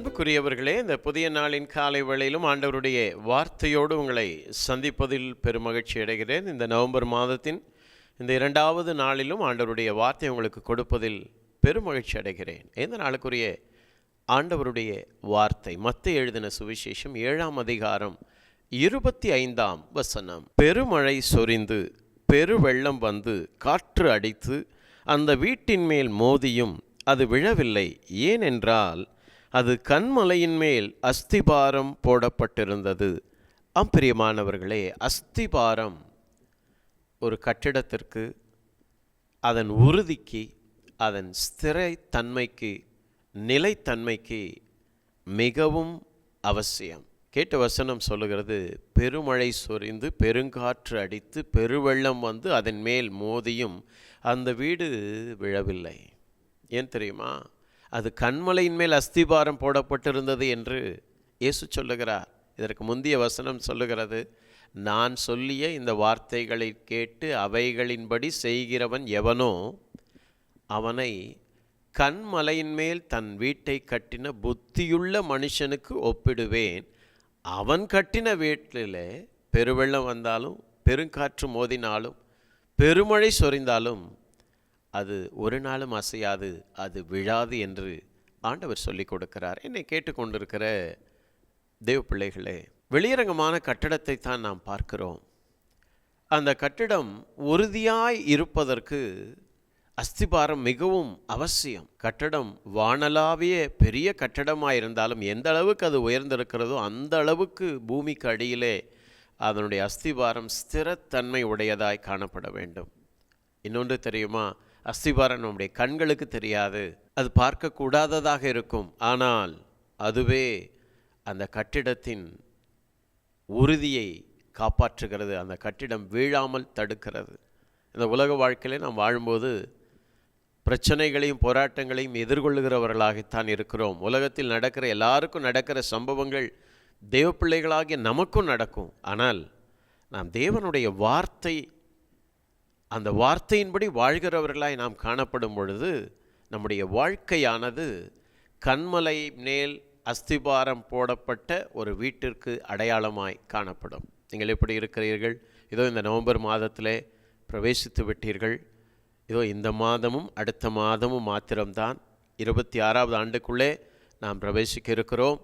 அன்புக்குரியவர்களே இந்த புதிய நாளின் காலை வேளையிலும் ஆண்டவருடைய வார்த்தையோடு உங்களை சந்திப்பதில் பெருமகிழ்ச்சி அடைகிறேன். இந்த நவம்பர் மாதத்தின் இந்த இரண்டாவது நாளிலும் ஆண்டவருடைய வார்த்தை உங்களுக்கு கொடுப்பதில் பெருமகிழ்ச்சி அடைகிறேன். இந்த நாளுக்குரிய ஆண்டவருடைய வார்த்தை மத்த எழுதின சுவிசேஷம் ஏழாம் அதிகாரம் இருபத்தி ஐந்தாம் வசனம். பெருமழை சொரிந்து பெருவெள்ளம் வந்து காற்று அடித்து அந்த வீட்டின் மேல் மோதியும் அது விழவில்லை. ஏனென்றால் அது கண்மலையின் மேல் அஸ்திபாரம் போடப்பட்டிருந்தது. அம்பிரியமானவர்களே அஸ்திபாரம் ஒரு கட்டிடத்திற்கு அதன் உறுதிக்கு அதன் ஸ்திரைத்தன்மைக்கு நிலைத்தன்மைக்கு மிகவும் அவசியம். கேட்ட வசனம் சொல்லுகிறது பெருமழை சொரிந்து பெருங்காற்று அடித்து பெருவெள்ளம் வந்து அதன் மேல் மோதியும் அந்த வீடு விழவில்லை. ஏன் தெரியுமா? அது கண்மலையின் மேல் அஸ்திபாரம் போடப்பட்டிருந்தது என்று இயேசு சொல்லுகிறார். இதற்கு முந்தைய வசனம் சொல்லுகிறது நான் சொல்லிய இந்த வார்த்தைகளை கேட்டு அவைகளின்படி செய்கிறவன் எவனோ அவனை கண்மலையின் மேல் தன் வீட்டை கட்டின புத்தியுள்ள மனுஷனுக்கு ஒப்பிடுவேன். அவன் கட்டின வீட்டில் பெருவெள்ளம் வந்தாலும் பெருங்காற்று மோதினாலும் பெருமழை சொரிந்தாலும் அது ஒரு நாளும் அசையாது அது விழாது என்று ஆண்டவர் சொல்லிக் கொடுக்கிறார். என்னை கேட்டுக்கொண்டிருக்கிற தேவ பிள்ளைகளே வெளியரங்கமான கட்டடத்தை தான் நாம் பார்க்கிறோம். அந்த கட்டிடம் உறுதியாய் இருப்பதற்கு அஸ்திபாரம் மிகவும் அவசியம். கட்டடம் வானலாவிய பெரிய கட்டடமாக இருந்தாலும் எந்த அளவுக்கு அது உயர்ந்திருக்கிறதோ அந்த அளவுக்கு பூமிக்கு அடியிலே அதனுடைய அஸ்திபாரம் ஸ்திரத்தன்மை உடையதாய் காணப்பட வேண்டும். இன்னொன்று தெரியுமா? அஸ்திபாரம் நம்முடைய கண்களுக்கு தெரியாது. அது பார்க்கக்கூடாததாக இருக்கும். ஆனால் அதுவே அந்த கட்டிடத்தின் உறுதியை காப்பாற்றுகிறது. அந்த கட்டிடம் வீழாமல் தடுக்கிறது. இந்த உலக வாழ்க்கையிலே நாம் வாழும்போது பிரச்சனைகளையும் போராட்டங்களையும் எதிர்கொள்ளுகிறவர்களாகத்தான் இருக்கிறோம். உலகத்தில் நடக்கிற எல்லாருக்கும் நடக்கிற சம்பவங்கள் தேவ பிள்ளைகளாகிய நமக்கும் நடக்கும். ஆனால் நாம் தேவனுடைய வார்த்தை அந்த வார்த்தையின்படி வாழ்கிறவர்களாய் நாம் காணப்படும் பொழுது நம்முடைய வாழ்க்கையானது கண்மலை மேல் அஸ்திபாரம் போடப்பட்ட ஒரு வீட்டிற்கு அடையாளமாய் காணப்படும். நீங்கள் எப்படி இருக்கிறீர்கள்? இதோ இந்த நவம்பர் மாதத்திலே பிரவேசித்து விட்டீர்கள். இதோ இந்த மாதமும் அடுத்த மாதமும் மாத்திரம்தான். இருபத்தி ஆறாவது ஆண்டுக்குள்ளே நாம் பிரவேசிக்க இருக்கிறோம்.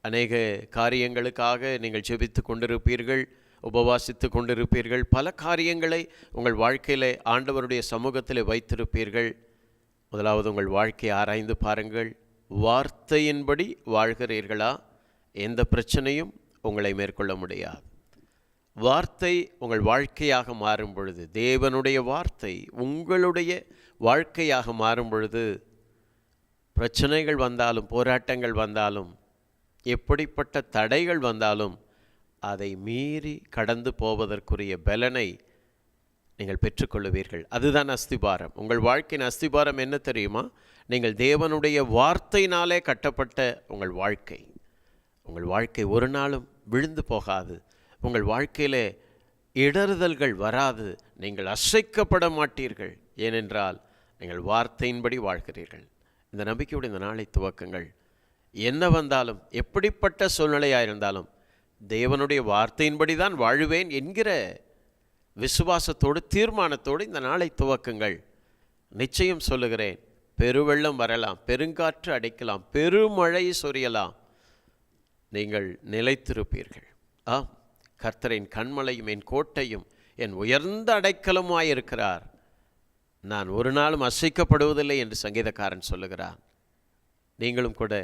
அநேக காரியங்களுக்காக நீங்கள் ஜெபித்து கொண்டிருப்பீர்கள். உபவாசித்து கொண்டிருப்பீர்கள். பல காரியங்களை உங்கள் வாழ்க்கையில் ஆண்டவருடைய சமூகத்தில் வைத்திருப்பீர்கள். முதலாவது உங்கள் வாழ்க்கையை ஆராய்ந்து பாருங்கள். வார்த்தையின்படி வாழ்கிறீர்களா? எந்த பிரச்சனையும் உங்களை மேற்கொள்ள முடியாது. வார்த்தை உங்கள் வாழ்க்கையாக மாறும் பொழுது தேவனுடைய வார்த்தை உங்களுடைய வாழ்க்கையாக மாறும் பொழுது பிரச்சனைகள் வந்தாலும் போராட்டங்கள் வந்தாலும் எப்படிப்பட்ட தடைகள் வந்தாலும் அதை மீறி கடந்து போவதற்குரிய பலனை நீங்கள் பெற்றுக்கொள்ளுவீர்கள். அதுதான் அஸ்திபாரம். உங்கள் வாழ்க்கையின் அஸ்திபாரம் என்ன தெரியுமா? நீங்கள் தேவனுடைய வார்த்தையினாலே கட்டப்பட்ட உங்கள் வாழ்க்கை. உங்கள் வாழ்க்கை ஒரு நாளும் விழுந்து போகாது. உங்கள் வாழ்க்கையிலே இடறுதல்கள் வராது. நீங்கள் அசைக்கப்பட மாட்டீர்கள். ஏனென்றால் நீங்கள் வார்த்தையின்படி வாழ்கிறீர்கள். இந்த நம்பிக்கையோடு இந்த நாளை துவக்கங்கள். என்ன வந்தாலும் எப்படிப்பட்ட சூழ்நிலையாக இருந்தாலும் தேவனுடைய வார்த்தையின்படி தான் வாழுவேன் என்கிற விசுவாசத்தோடு தீர்மானத்தோடு இந்த நாளை துவக்குங்கள். நிச்சயம் சொல்லுகிறேன் பெருவெள்ளம் வரலாம் பெருங்காற்று அடைக்கலாம் பெருமழை சொரியலாம். நீங்கள் நிலைத்திருப்பீர்கள். ஆ கர்த்தரின் கண்மலையும் என் கோட்டையும் என் உயர்ந்த அடைக்கலமாயிருக்கிறார். நான் ஒரு நாளும் அசைக்கப்படுவதில்லை என்று சங்கீதக்காரன் சொல்லுகிறான். நீங்களும் கூட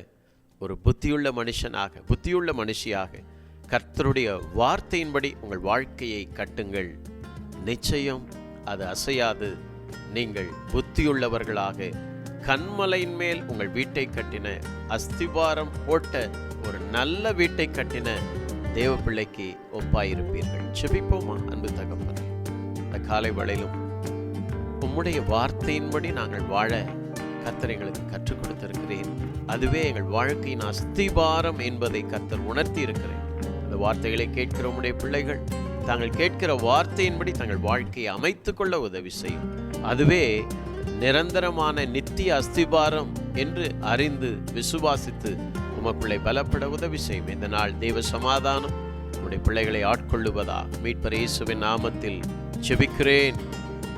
ஒரு புத்தியுள்ள மனுஷனாக புத்தியுள்ள மனுஷியாக கர்த்தருடைய வார்த்தையின்படி உங்கள் வாழ்க்கையை கட்டுங்கள். நிச்சயம் அது அசையாது. நீங்கள் புத்தியுள்ளவர்களாக கண்மலையின் மேல் உங்கள் வீட்டை கட்டின அஸ்திவாரம் போட்ட ஒரு நல்ல வீட்டை கட்டின தேவ பிள்ளைக்கு ஒப்பாயிருப்பீர்கள். செபிப்போமா அன்பு தகப்பனே. இந்த காலை வளையிலும் உம்முடைய வார்த்தையின்படி நாங்கள் வாழ கத்தர் எங்களுக்கு கற்றுக் கொடுத்திருக்கிறேன். அதுவே எங்கள் வாழ்க்கையின் அஸ்திபாரம் என்பதை கர்த்தர் உணர்த்தி இருக்கிறேன் வார்த்தைகளை கேட்கிற உம்முடைய பிள்ளைகள் தாங்கள் கேட்கிற வார்த்தையின்படி தங்கள் வாழ்க்கையை அமைத்துக் கொள்ள உதவி செய்யும். அதுவே நிரந்தரமான நித்திய அஸ்திபாரம் என்று அறிந்து விசுவாசித்து உமக்குள்ளே பலப்பட உதவி செய்யும். இந்த நாள் தெய்வ சமாதானம் உடைய பிள்ளைகளை ஆட்கொள்ளுவதா? மீட்பர் இயேசுவின் நாமத்தில் செபிக்கிறேன்.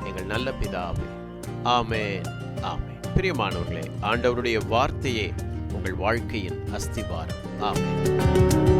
எங்கள் நல்ல பிதாவே. ஆமே ஆமே பிரியமானவர்களே ஆண்டவருடைய வார்த்தையே உங்கள் வாழ்க்கையின் அஸ்திபாரம். ஆமே